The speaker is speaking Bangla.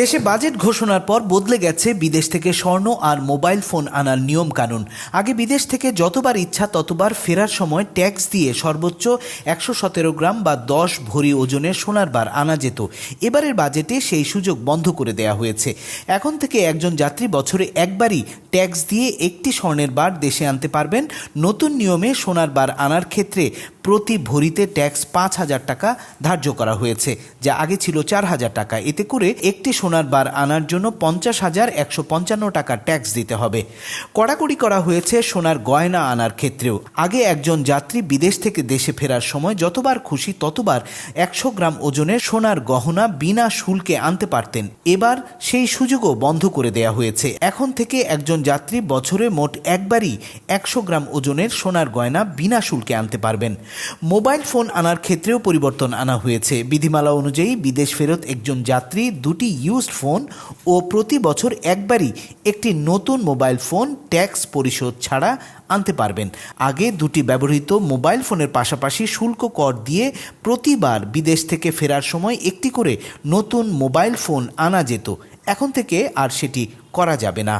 দেশে বাজেট ঘোষণার পর বদলে গেছে বিদেশ থেকে স্বর্ণ আর মোবাইল ফোন আনার নিয়ম কানুন আগে বিদেশ থেকে যতবার ইচ্ছা ততবার ফেরার সময় ট্যাক্স দিয়ে সর্বোচ্চ একশো সতেরো গ্রাম বা দশ ভরি ওজনের সোনার বার আনা যেত। এবারের বাজেটে সেই সুযোগ বন্ধ করে দেয়া হয়েছে। এখন থেকে একজন যাত্রী বছরে একবারই ট্যাক্স দিয়ে একটি স্বর্ণের বার দেশে আনতে পারবেন। নতুন নিয়মে সোনার বার আনার ক্ষেত্রে প্রতি ভরিতে ট্যাক্স পাঁচ হাজার টাকা ধার্য করা হয়েছে, যা আগে ছিল চার হাজার টাকা। এতে করে একটি সোনার বার আনার জন্য পঞ্চাশ হাজার একশো পঞ্চান্ন টাকা ট্যাক্স দিতে হবে। কড়াকড়ি করা হয়েছে সোনার গয়না আনার ক্ষেত্রেও। আগে একজন যাত্রী বিদেশ থেকে দেশে ফেরার সময় যতবার খুশি ততবার একশো গ্রাম ওজনের সোনার গহনা বিনা শুল্কে আনতে পারতেন। এবার সেই সুযোগও বন্ধ করে দেয়া হয়েছে। এখন থেকে একজন যাত্রী বছরে মোট একবারই একশো গ্রাম ওজনের সোনার গয়না বিনা শুল্কে আনতে পারবেন। মোবাইল ফোন আনার ক্ষেত্রেও পরিবর্তন আনা হয়েছে। বিধিমালা অনুযায়ী বিদেশ ফেরত একজন যাত্রী দুটি ইউজড ফোন ও প্রতি বছর একবারই একটি নতুন মোবাইল ফোন ট্যাক্স পরিশোধ ছাড়া আনতে পারবেন। আগে দুটি ব্যবহৃত মোবাইল ফোনের পাশাপাশি শুল্ক কর দিয়ে প্রতিবার বিদেশ থেকে ফেরার সময় একটি করে নতুন মোবাইল ফোন আনা যেত। এখন থেকে আর সেটি করা যাবে না।